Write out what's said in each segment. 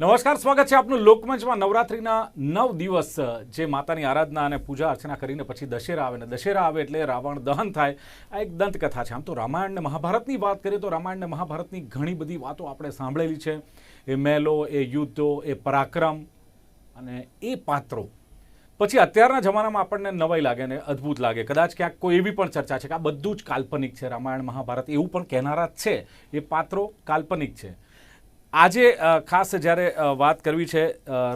નમસ્કાર, સ્વાગત છે આપનું લોકમંચમાં નવરાત્રિના નવ દિવસ, જે માતાની આરાધના અને પૂજા અર્ચના કરીને પછી દશેરા આવે ને દશેરા આવે એટલે રાવણ દહન થાય. આ એક દંતકથા છે. આમ તો રામાયણ ને મહાભારતની વાત કરીએ તો રામાયણ ને મહાભારતની ઘણી બધી વાતો આપણે સાંભળેલી છે. એ મહેલો એ યુદ્ધો, એ પરાક્રમ અને એ પાત્રો. પછી અત્યારના જમાનામાં આપણને નવાઈ લાગે ને અદ્ભુત લાગે. કદાચ ક્યાંક કોઈ એવી પણ ચર્ચા છે કે આ બધું જ કાલ્પનિક છે. રામાયણ, મહાભારત એવું પણ કહેનારા છે. એ પાત્રો કાલ્પનિક છે. આજે ખાસ જ્યારે વાત કરવી છે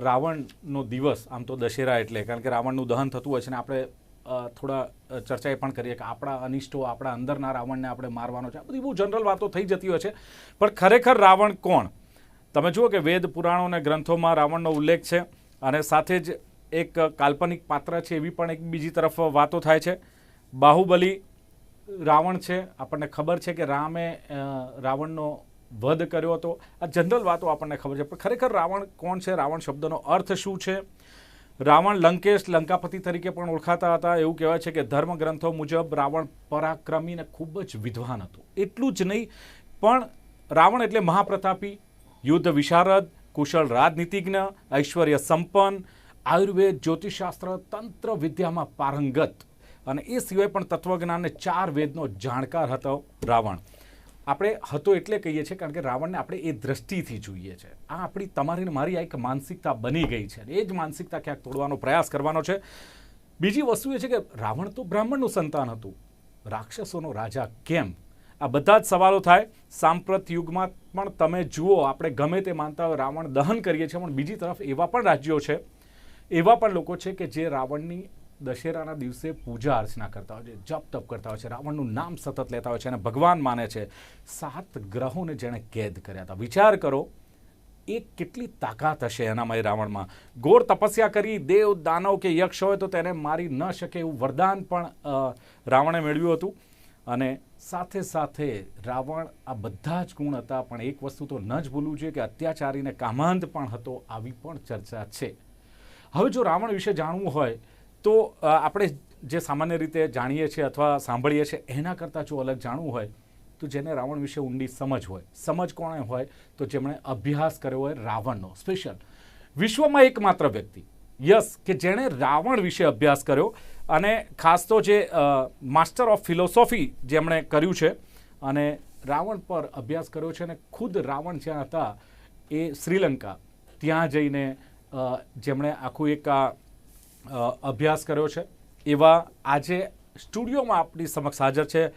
રાવણનો દિવસ, આમ તો દશેરા એટલે, કારણ કે રાવણનું દહન થતું હોય છે ને આપણે થોડા ચર્ચા એ પણ કરીએ કે આપણા અનિષ્ટો, આપણા અંદરના રાવણને આપણે મારવાનો છે. આ બધી બહુ જનરલ વાતો થઈ જતી હોય છે. પણ ખરેખર રાવણ કોણ? તમે જુઓ કે વેદ, પુરાણો અને ગ્રંથોમાં રાવણનો ઉલ્લેખ છે અને સાથે જ એક કાલ્પનિક પાત્ર છે એવી પણ એક બીજી તરફ વાતો થાય છે. બાહુબલી રાવણ છે. આપણને ખબર છે કે રામે રાવણનો વધ કર્યો હતો. આ જનરલ વાતો આપણને ખબર છે. પણ ખરેખર રાવણ કોણ છે? રાવણ શબ્દનો અર્થ શું છે? રાવણ લંકેશ લંકાપતિ તરીકે પણ ઓળખાતા હતા. એવું કહેવાય છે કે ધર્મ ગ્રંથો મુજબ રાવણ પરાક્રમી ને ખૂબ જ વિદ્વાન હતું. એટલું જ નહીં, પણ રાવણ એટલે મહાપ્રતાપી, યુદ્ધ વિશારદ, કુશળ રાજનીતિજ્ઞ, ઐશ્વર્ય સંપન્ન, આયુર્વેદ, જ્યોતિષશાસ્ત્ર, તંત્ર વિદ્યામાં પારંગત. અને એ સિવાય પણ તત્વજ્ઞાનને ચાર વેદનો જાણકાર હતો રાવણ. આપણે હતો એટલે કહીએ છીએ કારણ કે રાવણને આપણે એ દ્રષ્ટિથી જોઈએ છે. આ આપણી તમારી મારી આ એક માનસિકતા બની ગઈ છે. એ જ માનસિકતા ક્યાંક તોડવાનો પ્રયાસ કરવાનો છે. બીજી વસ્તુ એ છે કે રાવણ તો બ્રાહ્મણનું સંતાન હતું. રાક્ષસોનો રાજા કેમ? આ બધા જ સવાલો થાય. સાંપ્રત યુગમાં પણ તમે જુઓ, આપણે ગમે તે માનતા હોય રાવણ દહન કરીએ છીએ, પણ બીજી તરફ એવા પણ રાજ્યો છે, એવા પણ લોકો છે કે જે રાવણની દશેરાના દિવસે પૂજા અર્ચના કરતા હોય છે, જપ તપ કરતા હોય છે, રાવણનું નામ સતત લેતા હોય છે અને ભગવાન માને છે. સાત ગ્રહોને જેણે કેદ કર્યા હતા. વિચાર કરો એ કેટલી તાકાત હશે એનામાં રાવણમાં. ઘોર તપસ્યા કરી, દેવ, દાનવ કે યક્ષ હોય તો તેને મારી ન શકે એવું વરદાન પણ રાવણે મેળવ્યું હતું. અને સાથે સાથે રાવણ આ બધા જ ગુણ હતા, પણ એક વસ્તુ તો ન જ ભૂલવું જોઈએ કે અત્યાચારીને કામાંત પણ હતો, આવી પણ ચર્ચા છે. હવે જો રાવણ વિશે જાણવું હોય તો આપણે જે સામાન્ય રીતે જાણીએ છીએ અથવા સાંભળીએ છીએ, એના કરતાં જો અલગ જાણવું હોય, તો જેને રાવણ વિશે ઊંડી સમજ હોય, સમજ કોણે હોય, તો જેમણે અભ્યાસ કર્યો હોય રાવણનો, સ્પેશિયલ. વિશ્વમાં એકમાત્ર વ્યક્તિ. યસ, કે જેણે રાવણ વિશે અભ્યાસ કર્યો અને ખાસ તો જે માસ્ટર ઓફ ફિલોસોફી જેમણે કર્યું છે, અને રાવણ પર અભ્યાસ કર્યો છે અને ખુદ રાવણ જ્યાં હતા, એ શ્રીલંકા. ત્યાં જઈને જેમણે આખું એક આ અભ્યાસ કર્યો છે. એવા આજે સ્ટુડિયોમાં આપણી સમક્ષ હાજર છે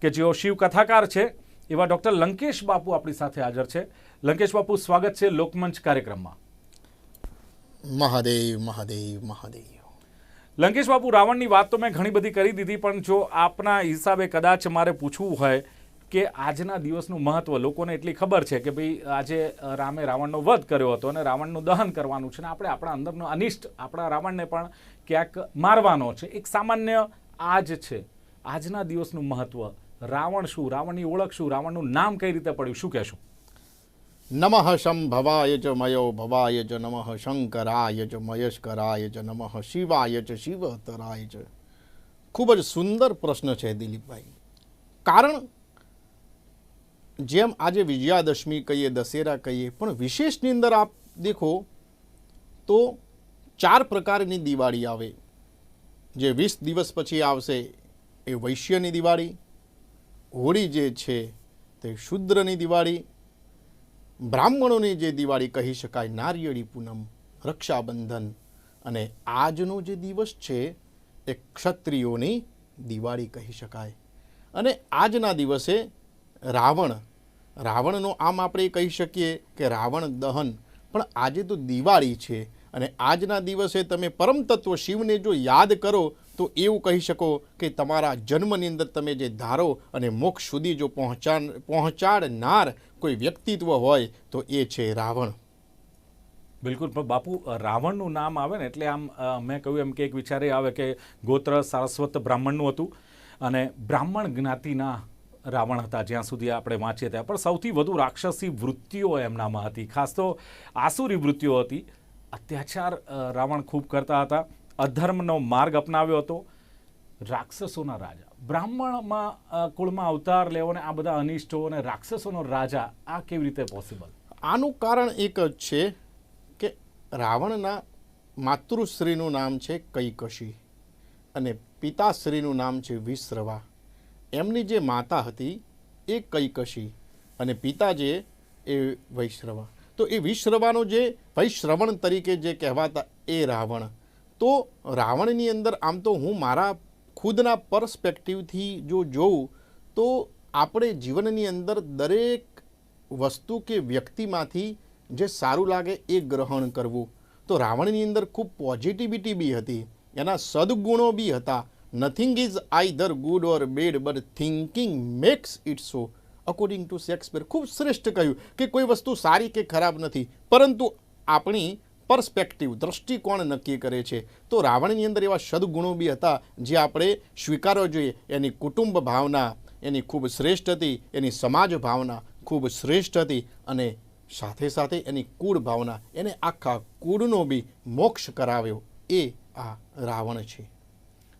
કે જેઓ શિવ કથાકાર છે એવા ડૉક્ટર લંકેશ બાપુ આપણી સાથે હાજર છે. લંકેશ બાપુ સ્વાગત છે લોકમંચ કાર્યક્રમમાં. મહાદેવ મહાદેવ મહાદેવ. લંકેશ બાપુ રાવણની વાત તો મેં ઘણી બધી કરી દીધી પણ જો આપના હિસાબે કદાચ મારે પૂછવું હોય કે આજના દિવસનું મહત્વ? લોકોને એટલી ખબર છે કે ભાઈ આજે રામે રાવણનો વધ કર્યો હતો અને રાવણનું દહન કરવાનું છે અને આપણે આપણા અંદરનો અનિષ્ટ, આપણા રાવણને પણ ક્યાંક મારવાનો છે. એક સામાન્ય આજ છે. આજના દિવસનું મહત્વ. રાવણ શું? રાવણની ઓળખ શું? રાવણનું નામ કઈ રીતે પડ્યું? શું કહેશું? નમઃ શંભવાય ચ મયો ભવાય ચ નમઃ શંકરાય ચ મયસ્કરાય ચ નમઃ શિવાય ચ શિવતરાય જ. ખૂબ જ સુંદર પ્રશ્ન છે દિલીપભાઈ. કારણ જેમ આજે વિજયાદશમી કહીએ, દશેરા કહીએ, પણ વિશેષની અંદર આપ દેખો તો ચાર પ્રકારની દિવાળી આવે. જે વીસ દિવસ પછી આવશે એ વૈશ્યની દિવાળી, હોળી જે છે તે શુદ્રની દિવાળી, બ્રાહ્મણોની જે દિવાળી કહી શકાય, નારિયેળી પૂનમ, રક્ષાબંધન અને આજનો જે દિવસ છે એ ક્ષત્રિયોની દિવાળી કહી શકાય. અને આજના દિવસે રાવણ. રાવણનો આમ આપણે કહી શકીએ કે રાવણ દહન. પણ આજે તો દિવાળી છે અને આજના દિવસે તમે પરમ તત્વ શિવને જો યાદ કરો તો એવું કહી શકો કે તમારા જન્મની અંદર તમે જે ધારો અને મોક્ષ સુધી જો પહોંચા પહોંચાડનાર કોઈ વ્યક્તિત્વ હોય તો એ છે રાવણ. બિલકુલ, પણ બાપુ, રાવણનું નામ આવે ને એટલે આમ મેં કહ્યું એમ કે એક વિચારે આવે કે ગોત્ર સારસ્વત બ્રાહ્મણનું હતું. અને બ્રાહ્મણ જ્ઞાતિના રાવણ હતા, જ્યાં સુધી આપણે વાંચીએ ત્યાં. પણ સૌથી વધુ રાક્ષસી વૃત્તિઓ એમનામાં હતી. ખાસ તો આસુરી વૃત્તિઓ હતી. અત્યાચાર રાવણ ખૂબ કરતા હતા. અધર્મનો માર્ગ અપનાવ્યો હતો. રાક્ષસોના રાજા. બ્રાહ્મણમાં કુળમાં અવતાર લેવો ને આ બધા અનિષ્ટો અને રાક્ષસોનો રાજા, આ કેવી રીતે પોસિબલ આનું કારણ એક જ છે કે રાવણના માતૃશ્રીનું નામ છે કૈકશી અને પિતાશ્રીનું નામ છે વિશ્રવા. એમની જે માતા હતી એ કૈકશી અને પિતા જે એ વૈશ્રવા. તો એ વિશ્રવાનો જે વૈશ્રવણ તરીકે જે કહેવાતા એ રાવણ. તો રાવણની અંદર આમ તો હું મારા ખુદના પર્સપેક્ટિવથી જો જોઉં, તો આપણે જીવનની અંદર દરેક વસ્તુ કે વ્યક્તિમાંથી જે સારું લાગે એ ગ્રહણ કરવું. તો રાવણની અંદર ખૂબ પોઝિટિવિટી બી હતી, એના સદગુણો બી હતા. Nothing is either good or bad but thinking makes it so according to Shakespeare ખૂબ શ્રેષ્ઠ કહ્યું કે કોઈ વસ્તુ સારી કે ખરાબ નથી, પરંતુ આપણી પર્સપેક્ટિવ દ્રષ્ટિકોણ નક્કી કરે છે. તો રાવણની અંદર એવા સદગુણો બી હતા જે આપણે સ્વીકારવા જોઈએ. એની કુટુંબ ભાવના, એની ખૂબ શ્રેષ્ઠ હતી, એની સમાજ ભાવના ખૂબ શ્રેષ્ઠ હતી અને સાથે સાથે એની કુળ ભાવના, એને આખા કુળનો બી મોક્ષ કરાવ્યો. એ આ રાવણ છે.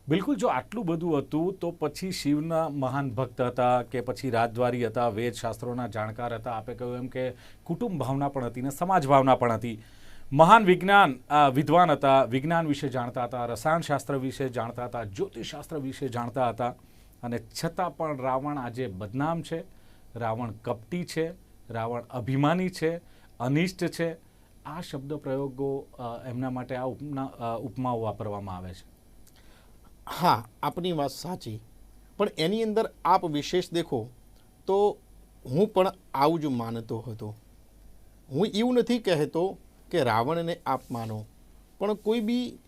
બિલકુલ, જો આટલું બધું હતું, તો પછી શિવના મહાન ભક્ત હતા કે પછી રાજદ્વારી હતા વેદ શાસ્ત્રોના જાણકાર હતા, આપે કહ્યું એમ કે કુટુંબ ભાવના પણ હતી ને સમાજ ભાવના પણ હતી. મહાન વિજ્ઞાન વિદ્વાન હતા, વિજ્ઞાન વિશે જાણતા હતા, રસાયણશાસ્ત્ર વિશે જાણતા હતા, જ્યોતિષશાસ્ત્ર વિશે જાણતા હતા. અને છતાં પણ રાવણ આજે બદનામ છે, રાવણ કપટી છે, રાવણ અભિમાની છે, અનિષ્ટ છે. આ શબ્દ પ્રયોગો એમના માટે આ ઉપના ઉપમાઓ વાપરવામાં આવે છે. હા, આપની વાત સાચી. પણ એની અંદર આપ વિશેષ દેખો, તો હું પણ આવું જ માનતો હતો. હું એવું નથી કહેતો કે રાવણને આપ માનો, પણ કોઈ બી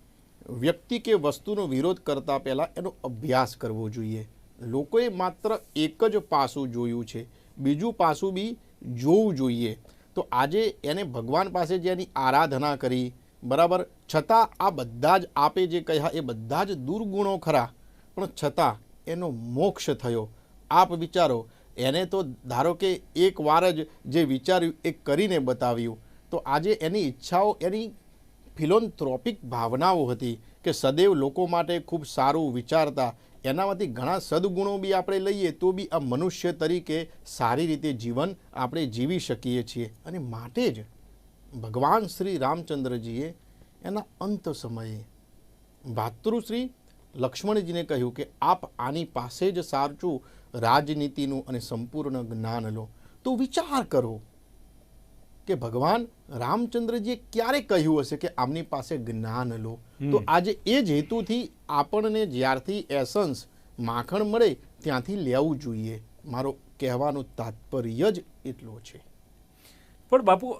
વ્યક્તિ કે વસ્તુનો વિરોધ કરતા પહેલાં એનો અભ્યાસ કરવો જોઈએ. લોકોએ માત્ર એક જ પાસું જોયું છે, બીજું પાસું બી જોવું જોઈએ. તો આજે એને ભગવાન પાસે જે એની આરાધના કરી બરાબર? છતાં આ બધા જ આપે જે કહ્યા એ બધા જ દુર્ગુણો ખરા. પણ છતાં એનો મોક્ષ થયો. આપ વિચારો, એને તો ધારો કે એક વાર જ જે વિચાર્યું એ કરીને બતાવ્યું. તો આજે એની ઈચ્છાઓ, એની ફિલોન્થ્રોપિક ભાવનાઓ હતી કે સદૈવ લોકો માટે ખૂબ સારું વિચારતા, એનામાંથી ઘણા સદગુણો બી આપણે લઈએ તો બી આ મનુષ્ય તરીકે સારી રીતે જીવન આપણે જીવી શકીએ છીએ. અને માટે જ ભગવાન શ્રી રામચંદ્રજીએ એના અંત સમયે ભાતૃશ્રી લક્ષ્મણજીને કહ્યું કે આપ આની પાસે જ સાચું રાજનીતિનું અને સંપૂર્ણ જ્ઞાન લો. તો વિચાર કરો કે ભગવાન રામચંદ્રજીએ ક્યારે કહ્યું હશે કે આમની પાસે જ્ઞાન લો. તો આજે એ જ હેતુથી આપણને જ્યારથી એસન્સ માખણ મળે ત્યાંથી લેવું જોઈએ. મારો કહેવાનો તાત્પર્ય જ એટલો છે. પણ બાપુ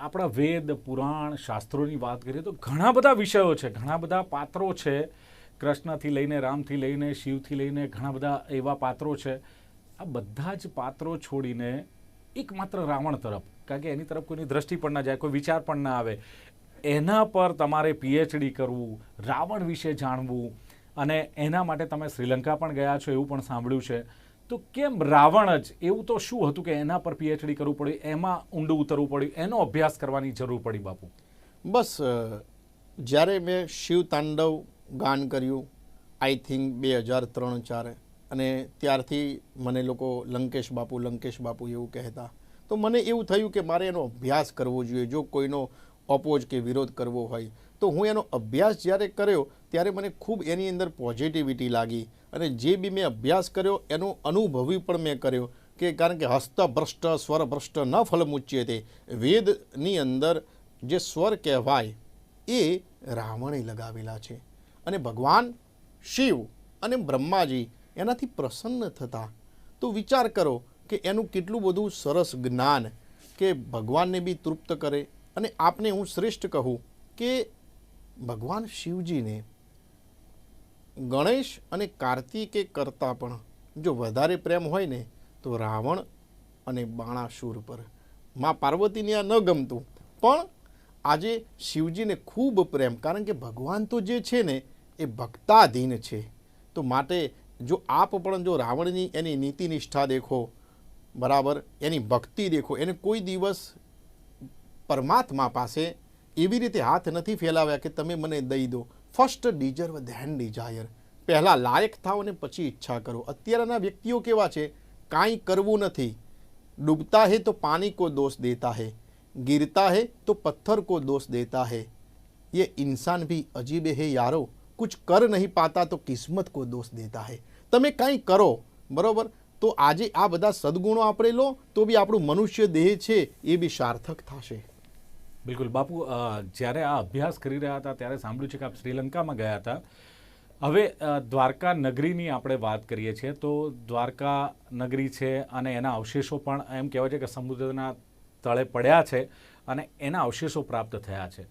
આપણા વેદ, પુરાણ, શાસ્ત્રોની વાત કરીએ તો ઘણા બધા વિષયો છે, ઘણા બધા પાત્રો છે. કૃષ્ણથી લઈને, રામથી લઈને, શિવથી લઈને ઘણા બધા એવા પાત્રો છે. આ બધા જ પાત્રો છોડીને એકમાત્ર રાવણ તરફ, કારણ કે એની તરફ કોઈની દ્રષ્ટિ પણ ના જાય, કોઈ વિચાર પણ ના આવે. એના પર તમારે પીએચડી કરવું, રાવણ વિશે જાણવું અને એના માટે તમે શ્રીલંકા પણ ગયા છો એવું પણ સાંભળ્યું છે. તો કેમ રાવણ જ? એવું તો શું હતું કે એના પર પીએચડી કરવું પડ્યું, એમાં ઊંડું ઉતરવું પડ્યું, એનો અભ્યાસ કરવાની જરૂર પડી બાપુ? બસ જ્યારે મેં શિવ તાંડવ ગાન કર્યું આઈ થિંક બે હજાર ત્રણ ચાર, અને ત્યારથી મને લોકો લંકેશ બાપુ લંકેશ બાપુ એવું કહેતા. તો મને એવું થયું કે મારે એનો અભ્યાસ કરવો જોઈએ, જો કોઈનો ઓપોઝ કે વિરોધ કરવો હોય. તો હું એનો અભ્યાસ જ્યારે કર્યો ત્યારે મને ખૂબ એની અંદર પોઝિટિવિટી લાગી અને જે બી મેં અભ્યાસ કર્યો, એનો અનુભવી પણ મેં કર્યો કે કારણ કે હસ્તભ્રષ્ટ, સ્વરભ્રષ્ટ ન ફલમુચ્ય તે. વેદની અંદર જે સ્વર કહેવાય એ રાવણે લગાવેલા છે. અને ભગવાન શિવ અને બ્રહ્માજી એનાથી પ્રસન્ન થતા. તો વિચાર કરો કે એનું કેટલું બધું સરસ જ્ઞાન કે ભગવાનને બી તૃપ્ત કરે. અને આપને હું શ્રેષ્ઠ કહું કે ભગવાન શિવજીને ગણેશ અને કાર્તિકે કરતાં પણ જો વધારે પ્રેમ હોય ને, તો રાવણ અને બાણાસુર પર. મા પાર્વતીને આ ન ગમતું, પણ આજે શિવજીને ખૂબ પ્રેમ, કારણ કે ભગવાન તો જે છે ને, એ ભક્તાધીન છે. તો માટે જો આપ પણ જો રાવણની એની નીતિ નિષ્ઠા દેખો, બરાબર, એની ભક્તિ દેખો, એને કોઈ દિવસ પરમાત્મા પાસે એવી રીતે હાથ નથી ફેલાવ્યા કે તમે મને દઈ દો. ફર્સ્ટ ડિઝર્વ ધેન ડિઝાયર પહેલાં લાયક થાઓ અને પછી ઈચ્છા કરો અત્યારના વ્યક્તિઓ કેવા છે કાંઈ કરવું નથી ડૂબતા હે તો પાણી કો દોષ દેતા હે गिरता है तो पत्थर को दोष देता है ये इंसान भी अजीब है यारो कुछ कर नहीं पाता તો કિસ્મત કો દોષ દેતા હે તમે કંઈ કરો બરોબર તો આજે આ બધા સદગુણો આપણે લો તો બી આપણું મનુષ્ય દેહ છે એ બી સાર્થક થશે બિલકુલ. બાપુ જ્યારે આ અભ્યાસ કરી રહ્યા હતા, ત્યારે સાંભળ્યું છે કે આપ શ્રીલંકામાં ગયા હતા. હવે દ્વારકા નગરીની આપણે વાત કરીએ છીએ, તો દ્વારકા નગરી છે અને એના અવશેષો પણ એમ કહેવાય છે કે સમુદ્રના તળે પડ્યા છે અને એના અવશેષો પ્રાપ્ત થયા છે.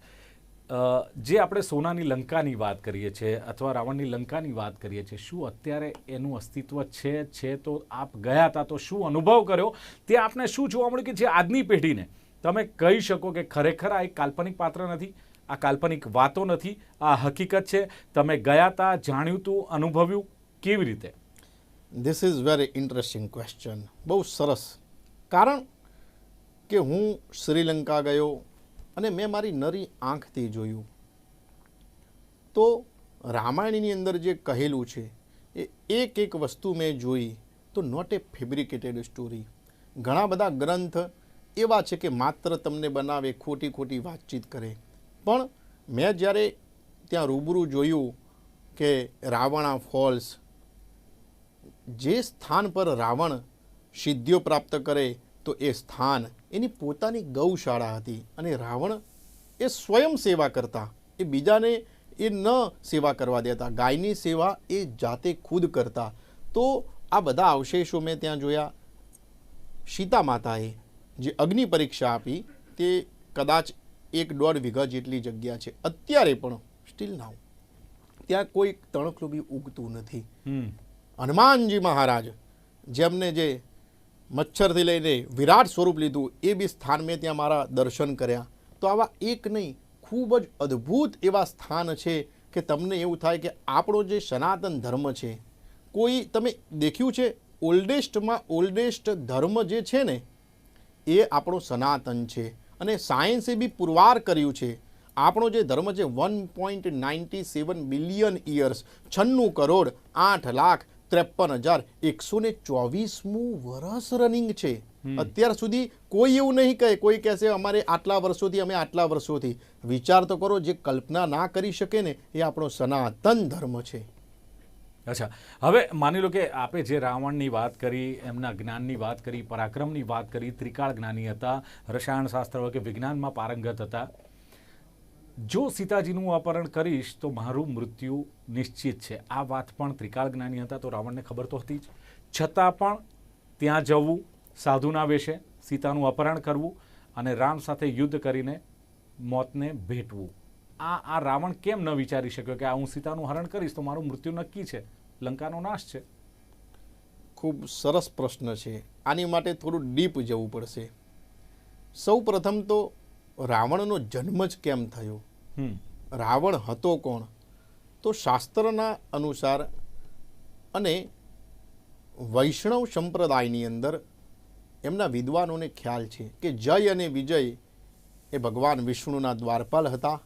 જે આપણે સોનાની લંકાની વાત કરીએ છીએ અથવા રાવણની લંકાની વાત કરીએ છીએ, શું અત્યારે એનું અસ્તિત્વ છે? છે તો આપ ગયા હતા તો શું અનુભવ કર્યો? તે આપને શું જોવા મળ્યું કે જે આજની પેઢીને તમે કહી શકો કે ખરેખર આ એક કાલ્પનિક પાત્ર નથી, આ કાલ્પનિક વાતો નથી, આ હકીકત છે. તમે ગયા હતા જાણ્યું તું, અનુભવ્યું કેવી રીતે? This is very interesting question બહુ સરસ. કારણ કે હું શ્રીલંકા ગયો અને મેં મારી નરી આંખથી જોયું. તો રામાયણની અંદર જે કહેલું છે, એ એક એક વસ્તુ મેં જોઈ, તો નોટ એ ફેબ્રિકેટેડ સ્ટોરી ઘણા બધા ગ્રંથ એવા છે કે માત્ર તમને બનાવે ખોટી ખોટી વાતચીત કરે. પણ મેં જ્યારે ત્યાં રૂબરૂ જોયું કે રાવણા ફોલ્સ જે સ્થાન પર રાવણ સિદ્ધિઓ પ્રાપ્ત કરે, તો એ સ્થાન એની પોતાની ગૌશાળા હતી અને રાવણ એ સ્વયં સેવા કરતા. એ બીજાને એ ન સેવા કરવા દેતા. ગાયની સેવા એ જાતે ખુદ કરતા. તો આ બધા અવશેષો મેં ત્યાં જોયા. સીતા માતાએ જે અગ્નિ પરીક્ષા આપી તે કદાચ એક દોઢ વીઘા જેટલી જગ્યા છે. અત્યારે પણ સ્ટીલ નાવ ત્યાં કોઈ તણખલું બી ઉગતું નથી. હનુમાનજી મહારાજ જેમને જે મચ્છરથી લઈને વિરાટ સ્વરૂપ લીધું એ બી સ્થાન મેં ત્યાં મારા દર્શન કર્યા. તો આવા એક નહીં ખૂબ જ અદ્ભુત એવા સ્થાન છે કે તમને એવું થાય કે આપણો જે સનાતન ધર્મ છે કોઈ તમે દેખ્યું છે? ઓલ્ડેસ્ટમાં ઓલ્ડેસ્ટ ધર્મ જે છે ને એ આપણો સનાતન છે. અને સાયન્સે બી પુરવાર કર્યું છે. આપણો જે ધર્મ છે one point ninety seven billion years છન્નું કરોડ આઠ લાખ ત્રેપન હજાર એકસો ને ચોવીસમું વર્ષ રનિંગ છે. અત્યાર સુધી કોઈ એવું નહીં કહે કોઈ કહેશે અમારે આટલા વર્ષોથી અમે આટલા વર્ષોથી. વિચાર તો કરો જે કલ્પના ના કરી શકે ને એ આપણો સનાતન ધર્મ છે. અચ્છા. હવે માની લો કે આપે જે રાવણની વાત કરી, એમના જ્ઞાનની વાત કરી, પરાક્રમની વાત કરી, ત્રિકાળ જ્ઞાની હતા રસાયણશાસ્ત્ર કે વિજ્ઞાનમાં પારંગત હતા. જો સીતાજીનું અપહરણ કરીશ તો મારું મૃત્યુ નિશ્ચિત છે. આ વાત પણ ત્રિકાળ જ્ઞાની હતા તો રાવણને ખબર તો હતી જ. છતાં પણ ત્યાં જવું, સાધુના વેશે સીતાનું અપહરણ કરવું અને રામ સાથે યુદ્ધ કરીને મોતને ભેટવું. આ આ રાવણ કેમ ન વિચારી શક્યો કે આ હું સીતાનું હરણ કરીશ તો મારું મૃત્યુ નક્કી છે? લંકાનો નાશ છે. ખૂબ સરસ પ્રશ્ન છે. આની માટે થોડું ડીપ જવું પડશે. સૌ પ્રથમ તો રાવણનો જન્મ જ કેમ થયો? રાવણ હતો કોણ? તો શાસ્ત્રના અનુસાર અને વૈષ્ણવ સંપ્રદાયની અંદર એમના વિદ્વાનોને ખ્યાલ છે કે જય અને વિજય એ ભગવાન વિષ્ણુના દ્વારપાલ હતા.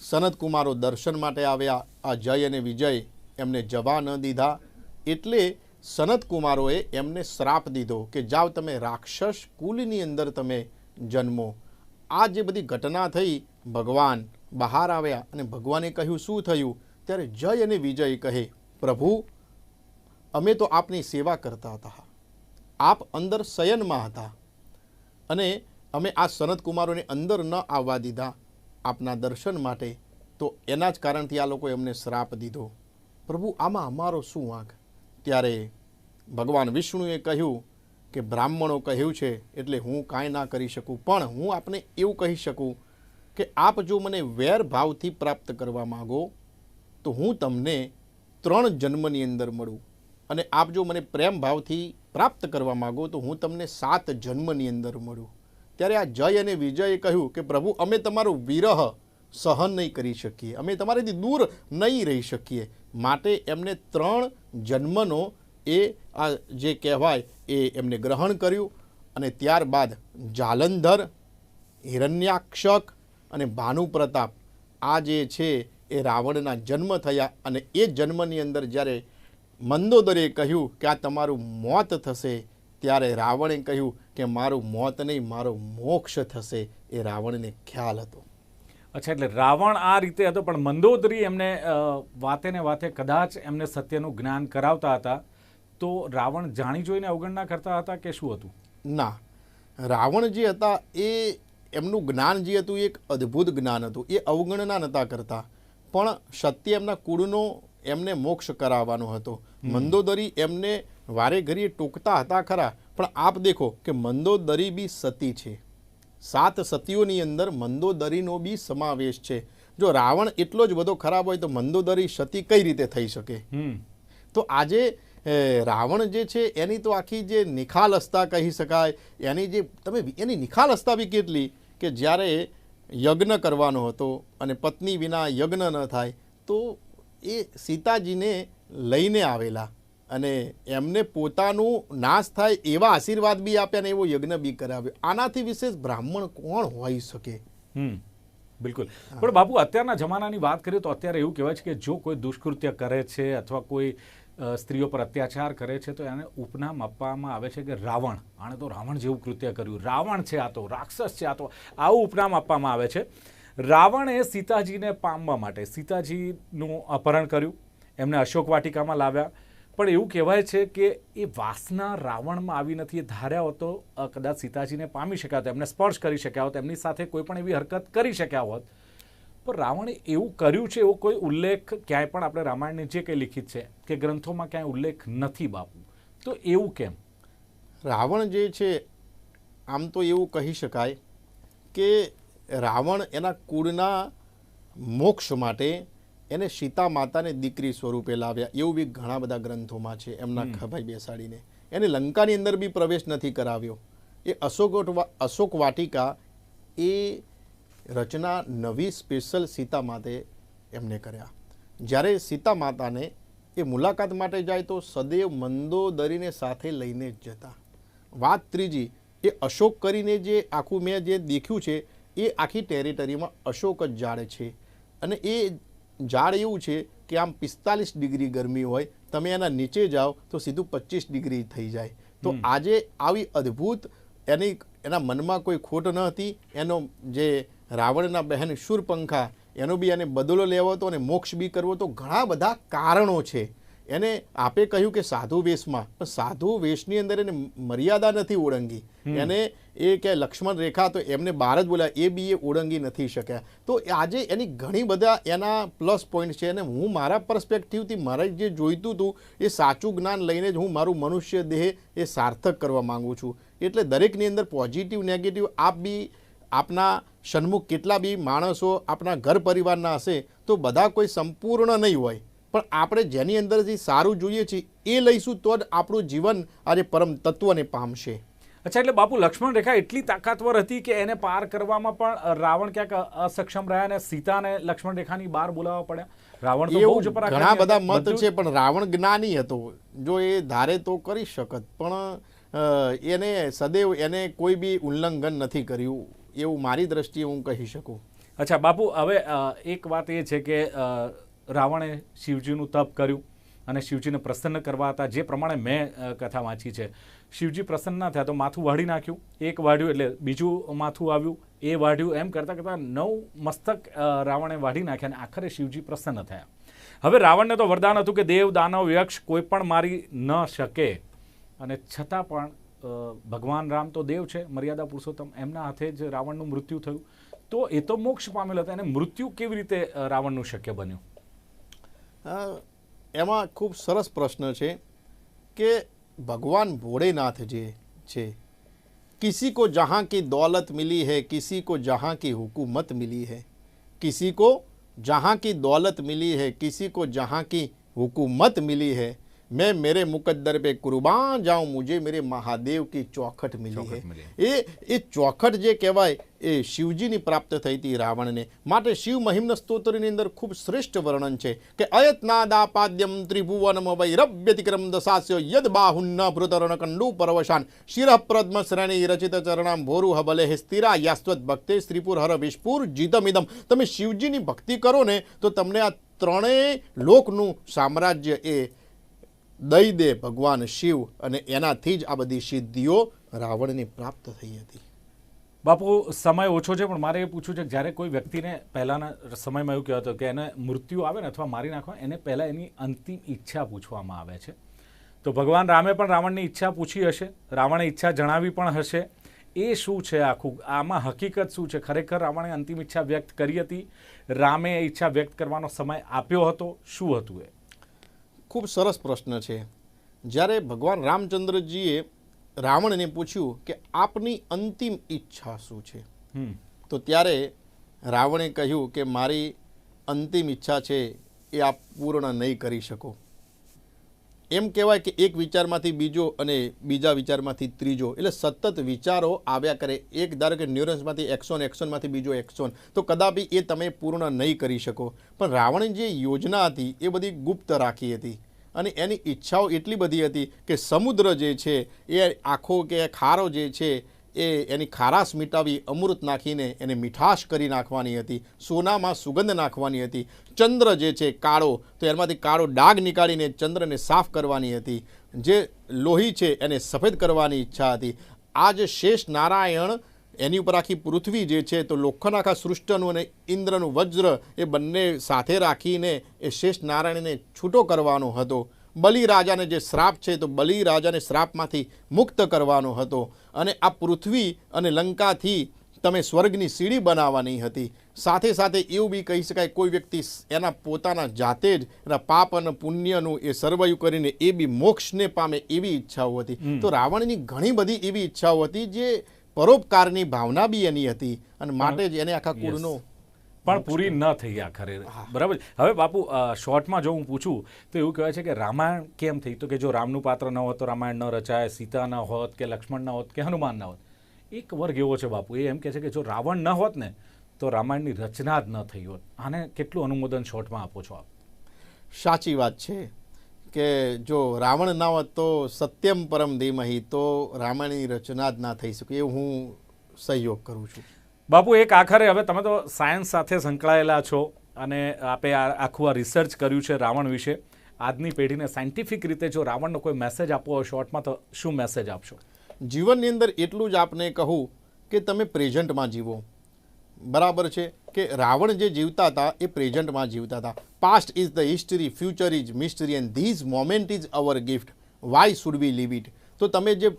સનતકુમારો દર્શન માટે આવ્યા. આ જય અને વિજય એમને જવા ન દીધા, એટલે સનતકુમારોએ એમને શ્રાપ દીધો કે જાઓ તમે રાક્ષસ કુલની અંદર તમે જન્મો. આ જે બધી ઘટના થઈ, ભગવાન બહાર આવ્યા અને ભગવાને કહ્યું, શું થયું? ત્યારે જય અને વિજય કહે, પ્રભુ, અમે તો આપની સેવા કરતા હતા. આપ અંદર શયનમાં હતા અને અમે આ સનતકુમારોને અંદર ન આવવા દીધા આપના દર્શન માટે. તો એના જ કારણથી આ લોકોએ અમને શ્રાપ દીધો. પ્રભુ, આમાં અમારો શું વાંક? ત્યારે ભગવાન વિષ્ણુએ કહ્યું કે બ્રાહ્મણો કહ્યું છે, એટલે હું કાંઈ ના કરી શકું, પણ હું આપને એવું કહી શકું કે આપ જો મને વેર ભાવથી પ્રાપ્ત કરવા માગો, તો હું તમને ત્રણ જન્મની અંદર મળું. અને આપ જો મને પ્રેમ ભાવથી પ્રાપ્ત કરવા માગો, તો હું તમને સાત જન્મની અંદર મળું. ત્યારે આ જય અને વિજયે કહ્યું કે પ્રભુ, અમે તમારો વિરહ સહન નહીં કરી શકીએ. અમે તમારાથી દૂર નહીં રહી શકીએ. માટે એમને ત્રણ જન્મનો એ આ જે કહેવાય એ એમને ગ્રહણ કર્યું અને ત્યારબાદ જાલંધર, હિરણ્યાક્ષક અને ભાનુપ્રતાપ આ જે છે એ રાવણના જન્મ થયા અને એ જન્મની અંદર જ્યારે મંદોદરે કહ્યું કે આ તમારું મોત થશે, ત્યારે રાવણે કહ્યું કે મારું મોત નહીં, મારો મોક્ષ થશે એ રાવણને ખ્યાલ હતો. અચ્છા એટલે રાવણ આ રીતે હતો પણ મંદોદરી એમને વાતે ને વાતે કદાચ એમને સત્યનું જ્ઞાન કરાવતા હતા. તો રાવણ જાણી જોઈને અવગણના કરતા હતા કે શું હતું? ના. રાવણ જે હતા એ એમનું જ્ઞાન જે હતું એ એક અદ્ભુત જ્ઞાન હતું. એ અવગણના નહોતા કરતા. પણ સત્ય એમના કુળનો એમને મોક્ષ કરાવવાનો હતો. મંદોદરી એમને વારે ઘડીએ ટોકતા હતા ખરા. પણ આપ દેખો કે મંદોદરી બી સતી છે. સાત સતીઓની અંદર મંદોદરીનો બી સમાવેશ છે. જો રાવણ એટલો જ બધો ખરાબ હોય તો મંદોદરી સતી કઈ રીતે થઈ શકે? તો આજે રાવણ જે છે એની તો આખી જે નિખાલસતા કહી શકાય એની જે તમે એની નિખાલસતા બી કેટલી? કે જ્યારે યજ્ઞ કરવાનો હતો અને પત્ની વિના યજ્ઞ ન થાય તો એ સીતાજીને લઈને આવેલા. અને એમને પોતાનું નાશ થાય એવા આશીર્વાદ બી આપ્યા ને એવો યજ્ઞ બી કરાવ્યો. આનાથી વિશેષ બ્રાહ્મણ કોણ હોઈ શકે? બિલકુલ. પણ બાપુ અત્યારના જમાનાની વાત કરીએ તો અત્યારે એવું કહેવાય છે કે જો કોઈ દુષ્કૃત્ય કરે છે અથવા કોઈ સ્ત્રીઓ પર અત્યાચાર કરે છે તો એને ઉપનામ આપવામાં આવે છે કે રાવણ. આણે તો રાવણ જેવું કૃત્ય કર્યું. રાવણ છે આ તો રાક્ષસ છે આ તો આવું ઉપનામ આપવામાં આવે છે. રાવણે સીતાજીને પામવા માટે સીતાજીનું અપહરણ કર્યું. એમને અશોક વાટિકામાં લાવ્યા. પણ એવું કહેવાય છે કે એ વાસના રાવણમાં આવી નથી, એ ધાર્યા હોત કદાચ સીતાજીને પામી શક્યા હોત, એમને સ્પર્શ કરી શક્યા હોત, એમની સાથે કોઈ પણ એવી હરકત કરી શક્યા હોત. પણ રાવણે એવું કર્યું છે એવો કોઈ ઉલ્લેખ ક્યાંય પણ આપણે રામાયણની જે કંઈ લિખિત છે કે ગ્રંથોમાં ક્યાંય ઉલ્લેખ નથી બાપુ. તો એવું કેમ? રાવણ જે છે, આમ તો એવું કહી શકાય કે રાવણ એના કુળના મોક્ષ માટે એને સીતા માતાને દીકરી સ્વરૂપે લાવ્યા. એવું બી ઘણા બધા ગ્રંથોમાં છે એમના ખભાઈ બેસાડીને. એને લંકાની અંદર બી પ્રવેશ નથી કરાવ્યો. એ અશોક અશોક વાટિકા એ રચના નવી સ્પેશિયલ સીતા માતે એમને કર્યા. જ્યારે સીતા માતાને એ મુલાકાત માટે જાય તો સદૈવ મંદોદરીને સાથે લઈને જ જતા. વાત ત્રીજી એ અશોક કરીને જે આખું મેં જે દેખ્યું છે એ આખી ટેરિટરીમાં અશોક જ જાળે છે. અને એ ઝાડ એવું છે કે આમ પિસ્તાલીસ ડિગ્રી ગરમી હોય તમે એના નીચે જાઓ તો સીધું પચીસ ડિગ્રી થઈ જાય. તો આજે આવી અદ્ભુત એની એના મનમાં કોઈ ખોટ ન હતી એનો જે રાવણના બહેન શૂરપંખા એનો બી એને બદલો લેવો હતો અને મોક્ષ બી કરવો તો ઘણા બધા કારણો છે. એને આપે કહ્યું કે સાધુ વેશમાં પણ સાધુ વેશની અંદર એને મર્યાદા નથી ઓળંગી. એને એ કે લક્ષ્મણ રેખા તો એમને બહાર જ બોલ્યા, એ બી એ ઓળંગી નથી શક્યા. તો આજે એની ઘણી બધા એના પ્લસ પોઈન્ટ છે અને હું મારા પર્સપેક્ટિવથી મારે જે જોઈતું હતું એ સાચું જ્ઞાન લઈને જ હું મારું મનુષ્ય દેહ એ સાર્થક કરવા માગું છું. એટલે દરેકની અંદર પોઝિટિવ નેગેટિવ આપ બી, આપના સન્મુખ કેટલા બી માણસો આપણા ઘર પરિવારના હશે, તો બધા કોઈ સંપૂર્ણ નહીં હોય. પણ આપણે જેની અંદરથી સારું જોઈએ છીએ, એ લઈશું તો જ આપણું જીવન આજે પરમ તત્વને પામશે. અચ્છા એટલે બાપુ લક્ષ્મણ રેખા એટલી તાકાતવર હતી કે એને પાર કરવામાં પણ રાવણ ક્યાંક અસક્ષમ રહ્યા અને સીતાને લક્ષ્મણ રેખાની બહાર બોલાવવા પડ્યા. રાવણ તો બહુ જ ઘણા બધા મત છે પણ રાવણ જ્ઞાની હતો. જો એ ધારે તો કરી શકત પણ એને સદૈવ એને કોઈ બી ઉલ્લંઘન નથી કર્યું. એવું મારી દ્રષ્ટિએ હું કહી શકું. અચ્છા બાપુ હવે એક વાત એ છે કે રાવણે શિવજીનું તપ કર્યું અને શિવજીને પ્રસન્ન કરવા હતા. જે પ્રમાણે મેં કથા વાંચી છે. શિવજી પ્રસન્ન ના થયા તો માથું વાળી નાખ્યું. એક વાઢ્યું એટલે બીજું માથું આવ્યું. એ વાઢ્યું એમ કરતાં કરતાં નવ મસ્તક રાવણે વાઢી નાખ્યા અને આખરે શિવજી પ્રસન્ન થયા. હવે રાવણને તો વરદાન હતું કે દેવ, દાનવ, યક્ષ કોઈ પણ મારી ન શકે. અને છતાં પણ ભગવાન રામ તો દેવ છે, મર્યાદા પુરુષોત્તમ, એમના હાથે જ રાવણનું મૃત્યુ થયું. તો એ તો મોક્ષ પામેલો હતો. એને મૃત્યુ કેવી રીતે રાવણનું શક્ય બન્યું? એમાં ખૂબ સરસ પ્રશ્ન છે કે ભગવાન ભોળેનાથ જે છે किसी को जहाँ की दौलत मिली है किसी को जहाँ की हुकूमत मिली है किसी को जहाँ की दौलत मिली है किसी को जहाँ की हुकूमत मिली है मैं मेरे मुकद्दर पे कुर्बान जाऊं मुझे मेरे महादेव की चौखट मिली ચોખટ है મળી. એ એ ચોખટ જે કહેવાય એ શિવજીની પ્રાપ્ત થઈ હતી રાવણને. માટે શિવ મહિમ્ન સ્તોત્રની અંદર ખૂબ શ્રેષ્ઠ વર્ણન છે કે અયત્નાદાપાદ્યમ ત્રિભુવનમ વૈરવ્યતિક્રમ દશાસ્યો યદ બાહુન્ન ભૃતરણ કંડુ પરવશાન. શિર પ્રદ્મ શ્રેણી રચિત ચરણામ ભોરુ હબલે સ્થિરા યાસ્વત ભક્તે શ્રીપુર હર વિષ્પુર જીતમિદમ. તમે શિવજીની ભક્તિ કરો ને તો તમને આ ત્રણેય લોકનું સામ્રાજ્ય એ દઈ દે ભગવાન શિવ અને એનાથી જ આ બધી સિદ્ધિઓ રાવણને પ્રાપ્ત થઈ હતી. બાપુ, સમય ઓછો છે, પણ મારે એ પૂછવું છે કે જ્યારે કોઈ વ્યક્તિને પહેલાના સમયમાં એવું કહેવાતું કે એને મૃત્યુ આવે ને અથવા મારી નાખવા, એને પહેલાં એની અંતિમ ઈચ્છા પૂછવામાં આવે છે. તો ભગવાન રામે પણ રાવણની ઈચ્છા પૂછી હશે, રાવણે ઈચ્છા જણાવી પણ હશે. એ શું છે આખું? આમાં હકીકત શું છે? ખરેખર રાવણે અંતિમ ઈચ્છા વ્યક્ત કરી હતી? રામે એ ઈચ્છા વ્યક્ત કરવાનો સમય આપ્યો હતો? શું હતું એ? ખૂબ સરસ પ્રશ્ન છે. જ્યારે ભગવાન રામચંદ્રજીએ રાવણને પૂછ્યું કે આપની અંતિમ ઈચ્છા શું છે? તો ત્યારે રાવણે કહ્યું કે મારી અંતિમ ઈચ્છા છે એ આપ પૂર્ણ નહીં કરી શકો. એમ કહેવાય કે એક વિચારમાંથી બીજો અને બીજા વિચારમાંથી ત્રીજો એટલે સતત વિચારો આવ્યા કરે. એક ધારો કે ન્યુરન્સમાંથી એક્સોન એક્સોનમાંથી બીજો એક્સોન તો કદાપી એ તમે પૂર્ણ નહીં કરી શકો. પણ રાવણની જે યોજના હતી એ બધી ગુપ્ત રાખી હતી. અને એની ઈચ્છાઓ એટલી બધી હતી કે સમુદ્ર જે છે, એ આખો કે ખારો જે છે, એ એની ખારાશ મિટાવી અમૃત નાખીને એને મીઠાશ કરી નાખવાની હતી, સોનામાં સુગંધ નાખવાની હતી. ચંદ્ર જે છે, કાળો, તો એમાંથી કાળો ડાઘ નીકાળીને ચંદ્રને સાફ કરવાની હતી. જે લોહી છે, એને સફેદ કરવાની ઈચ્છા હતી. આ જે શેષ નારાયણ એની ઉપર આખી પૃથ્વી જે છે તો લોખંડ આખા સૃષ્ટનું અને ઇન્દ્રનું વજ્ર એ બંને સાથે રાખીને એ શેષ નારાયણને છૂટો કરવાનો હતો. બલિ રાજાને જે શ્રાપ છે તો બલિ રાજાને શ્રાપમાંથી મુક્ત કરવાનો હતો. અને આ પૃથ્વી અને લંકાથી તમે સ્વર્ગની સીડી બનાવવાની હતી. સાથે સાથે એવું બી કહી શકાય કોઈ વ્યક્તિ એના પોતાના જાતે જ એના પાપ અને પુણ્યનું એ સર્વયું કરીને એ બી મોક્ષને પામે એવી ઈચ્છાઓ હતી. તો રાવણની ઘણી બધી એવી ઈચ્છાઓ હતી જે પરોપકારની ભાવના બી એની હતી અને માટે જ એને આખા કુળનો પણ પૂરી ન થઈ આખરે બરાબર હવે બાપુ શોર્ટમાં જો હું પૂછું તો એવું કહેવાય છે કે રામાયણ કેમ થઈ? તો કે જો રામનું પાત્ર ન હોત તો રામાયણ ન રચાય સીતા ન હોત કે લક્ષ્મણ ન હોત કે હનુમાન ન હોત. એક વર્ગ એવો છે બાપુ એ એમ કહે છે કે જો રાવણ ન હોત ને તો રામાયણની રચના જ ન થઈ હોત. આને કેટલું અનુમોદન શોર્ટમાં આપો છો આપ? સાચી વાત છે. કે જો રાવણ ના હોત તો સત્યમ પરમ ધીમહી તો રામાયણની રચના જ ના થઈ શકે એવું હું સહયોગ કરું છું. બાપુ એક આખરે હવે તમે તો સાયન્સ સાથે સંકળાયેલા છો અને આપે આ આખું આ રિસર્ચ કર્યું છે રાવણ વિશે. આજની પેઢીને સાયન્ટિફિક રીતે જો રાવણનો કોઈ મેસેજ આપવો હોય શોર્ટમાં તો શું મેસેજ આપશો? જીવનની અંદર એટલું જ આપને કહું કે તમે પ્રેઝન્ટમાં જીવો. બરાબર છે કે રાવણ જે જીવતા હતા એ પ્રેઝન્ટમાં જીવતા હતા. Past is the history future is mystery and this moment is our gift why should we live it તો તમે જે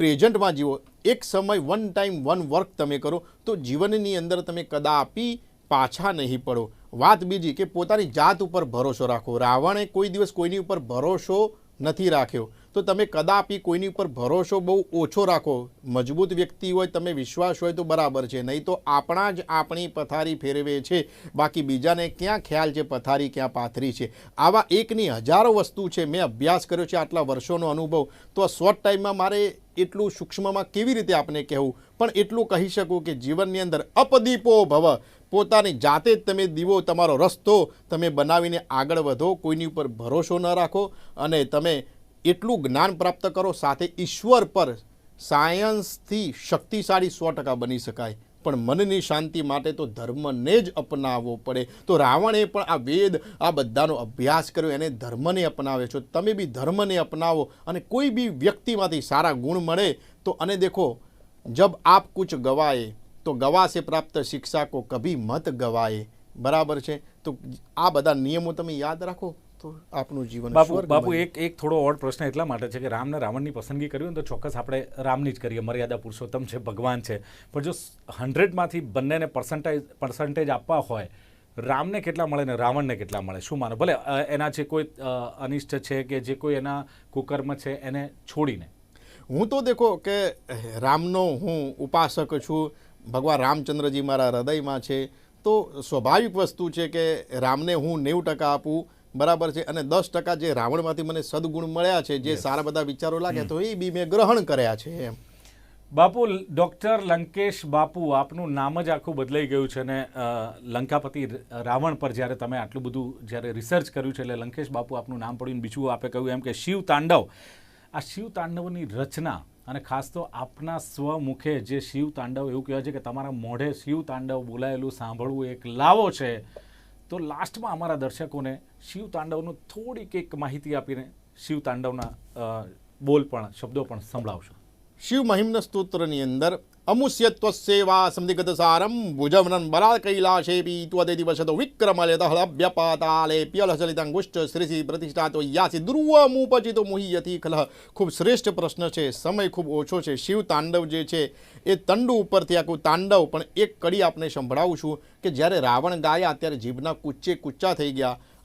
પ્રેઝન્ટમાં જીવો, એક સમય વન ટાઈમ વન વર્ક તમે કરો, તો જીવનની અંદર તમે કદાપી પાછા નહીં પડો. વાત બીજી કે પોતાની જાત ઉપર ભરોસો રાખો. રાવણે કોઈ દિવસ કોઈની ઉપર ભરોસો નથી રાખ્યો. તો તમે કદાપી કોઈની ઉપર ભરોસો બહુ ઓછો રાખો. મજબૂત વ્યક્તિ હોય, તમે વિશ્વાસ હોય તો બરાબર છે. નહીં તો આપણા જ આપણી પથારી ફેરવે છે. બાકી બીજાને ક્યાં ખ્યાલ છે? પથારી ક્યાં પાથરી છે? આવા એકની હજારો વસ્તુ છે. મેં અભ્યાસ કર્યો છે આટલા વર્ષોનો અનુભવ. તો આ શોર્ટ ટાઈમમાં મારે એટલું સૂક્ષ્મમાં કેવી રીતે આપને કહેવું? પણ એટલું કહી શકું કે જીવનની અંદર અપદીપો ભવ. પોતાની જાતે જ તમે દીવો, તમારો રસ્તો તમે બનાવીને આગળ વધો. કોઈની ઉપર ભરોસો ન રાખો. અને તમે એટલું જ્ઞાન પ્રાપ્ત કરો, સાથે ઈશ્વર પર સાયન્સથી શક્તિશાળી સો ટકા બની શકાય. પણ મનની શાંતિ માટે તો ધર્મને જ અપનાવવો પડે. તો રાવણે પણ આ વેદ, આ બધાનો અભ્યાસ કર્યો, એને ધર્મને અપનાવે છો. તમે બી ધર્મને અપનાવો અને કોઈ બી વ્યક્તિમાંથી સારા ગુણ મળે તો અને દેખો, જબ આપ કુછ ગવાએ, તો ગવા સે પ્રાપ્ત શિક્ષા કો કભી મત ગવાએ. બરાબર છે? તો આ બધા નિયમો તમે યાદ રાખો. તો આપનું જીવન બાપુ બાપુ એક એક થોડો ઓડ પ્રશ્ન એટલા માટે છે કે રામને રાવણની પસંદગી કરવી હોય ને તો ચોક્કસ આપણે રામની જ કરીએ. મર્યાદા પુરુષોત્તમ છે ભગવાન છે. પણ જો હંડ્રેડમાંથી બંનેને પર્સન્ટેજ પર્સન્ટેજ આપવા હોય રામને કેટલા મળે ને રાવણને કેટલા મળે? શું માનો? ભલે એના જે કોઈ અનિષ્ટ છે કે જે કોઈ એના કુકર્મ છે એને છોડીને. હું તો દેખો કે રામનો હું ઉપાસક છું. ભગવાન રામચંદ્રજી મારા હૃદયમાં છે. તો સ્વાભાવિક વસ્તુ છે કે રામને હું નેવું ટકા આપું. બરાબર છે. અને દસ ટકા જે રાવણમાંથી મને સદગુણ મળ્યા છે જે સારા બધા વિચારો લાગે તો એ બી મેં ગ્રહણ કર્યા છે એમ. બાપુ ડોક્ટર લંકેશ બાપુ આપનું નામ જ આખું બદલાઈ ગયું છે અને લંકાપતિ રાવણ પર જ્યારે તમે આટલું બધું જ્યારે રિસર્ચ કર્યું છે એટલે લંકેશ બાપુ આપનું નામ પડ્યું બીજું આપે કહ્યું એમ કે શિવ તાંડવ. આ શિવ તાંડવની રચના અને ખાસ તો આપના સ્વમુખે જે શિવ તાંડવ એવું કહેવાય છે કે તમારા મોઢે શિવ તાંડવ બોલાયેલું સાંભળવું એક લાવો છે. તો લાસ્ટમાં અમારા દર્શકોને શિવ તાંડવનું થોડીક એક માહિતી આપીને શિવ તાંડવના બોલ પણ, શબ્દો પણ સંભળાવશો. શિવ મહિમ્ન સ્તોત્રની અંદર અમુષ્યત્વ સેવા સંધિગત સારમ ભુજવનન બલા કૈલાશેપી ત્વદે દિવસતો વિક્રમલે દહળભ્ય પાતાલે પ્યલચલિતાંગુષ્ટ શ્રીસી પ્રતિષ્ઠાતો યાસી ધ્રુવમુપચિતો મુહિયથી કલહ ખૂબ શ્રેષ્ઠ પ્રશ્ન છે સમય ખૂબ ઓછો છે શિવ તાંડવ જે છે એ તંડુ ઉપરથી આખું તાંડવ પણ એક કડી આપને સંભળાવું છું કે જ્યારે રાવણ ગાયા ત્યારે જીભના કુચ્ચે કુચ્ચા થઈ ગયા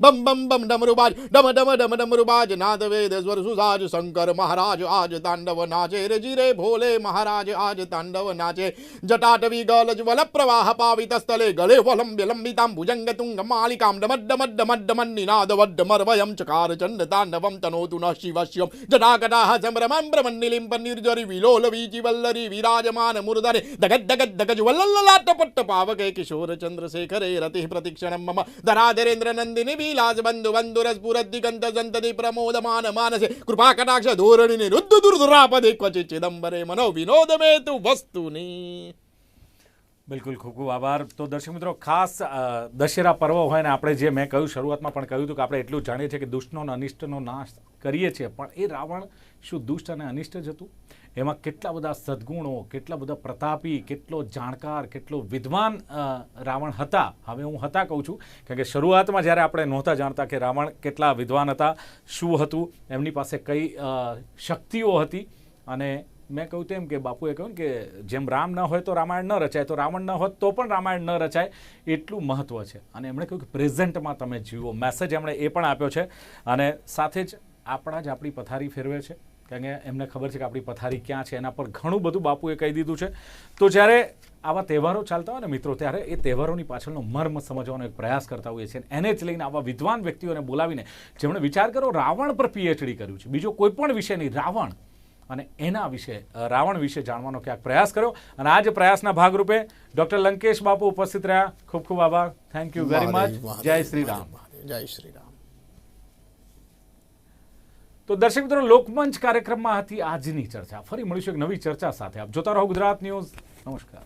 બમ બમ બમ ડમરુબાજ ડમ ડમ ડમ ડમરુબાજ નાદ વેદ સ્વર સુસાજ શંકર મહારાજ આજ તાંડવ નાચે રે જીરે ભોલે મહારાજ આજ તાંડવ નાચે જટાટવી ગલજ વલ પ્રવાહ પાવિત સ્થલે ગળે વલંબ્ય వర్ధమాన మురుదరి దగద్దగద్దగజు వల్లల్లాటపట్ట పావకే కిశోర చంద్రశేఖరే రతి ప్రతిక్షణం మమ ధరాధరేంద్ర నందిని వీలాస బంధు బంధుర స్ఫురద్దిగంత సంతతి ప్రమోదమాన మానసే కృపాకటాక్ష ధోరణిని రుద్దు దుర్దురాపది క్వచి చిదంబరే మనో વિનોદમેતુ વસ્તુની બિલકુલ ખૂબ ખૂબ આભાર તો દર્શક મિત્રો ખાસ દશેરા પર્વ હોય ને આપણે જે મેં કહ્યું શરૂઆતમાં પણ કહ્યું હતું કે આપણે એટલું જાણીએ છીએ કે દુષ્ટનો અને અનિષ્ટનો નાશ કરીએ છીએ પણ એ રાવણ શું દુષ્ટ અને અનિષ્ટ જ હતું એમાં કેટલા બધા સદગુણો, કેટલા બધા પ્રતાપી, કેટલો જાણકાર, કેટલો વિદ્વાન રાવણ હતા. હવે હું હતા કહું છું, કારણ કે શરૂઆતમાં જ્યારે આપણે નહોતા જાણતા કે રાવણ કેટલા વિદ્વાન હતા, શું હતું, એમની પાસે કઈ શક્તિઓ હતી. અને મેં કહ્યું તેમ કે બાપુએ કહ્યું કે જેમ રામ ન હોય તો રામાયણ ન રચાય, તો રાવણ ન હોત તો પણ રામાયણ ન રચાય. એટલું મહત્ત્વ છે. અને એમણે કહ્યું કે પ્રેઝન્ટમાં તમે જીવો. મેસેજ એમણે એ પણ આપ્યો છે. અને સાથે જ આપણા જ આપણી પથારી ફેરવે છે. કારણ કે એમને ખબર છે કે આપણી પથારી ક્યાં છે એના પર ઘણું બધું બાપુએ કહી દીધું છે. તો જ્યારે આવા તહેવારો ચાલતા હોય ને મિત્રો ત્યારે એ તહેવારોની પાછળનો મર્મ સમજવાનો એક પ્રયાસ કરતા હોઈએ છીએ. એને જ લઈને આવા વિદ્વાન વ્યક્તિઓને બોલાવીને જેમણે વિચાર કરો રાવણ પર પીએચડી કર્યું છે. બીજો કોઈ પણ વિષય નહીં રાવણ. અને એના વિશે રાવણ વિશે જાણવાનો ક્યાંક પ્રયાસ કર્યો. અને આ જ પ્રયાસના ભાગરૂપે ડોક્ટર લંકેશ બાપુ ઉપસ્થિત રહ્યા. ખૂબ ખૂબ આભાર. થેન્ક યુ વેરી મચ જય શ્રી રામ. જય શ્રી રામ. તો દર્શક મિત્રો, લોકમંચ કાર્યક્રમમાં હતી આજની ચર્ચા. ફરી મળીશું એક નવી ચર્ચા સાથે. આપ જોતા રહો ગુજરાત ન્યૂઝ. નમસ્કાર.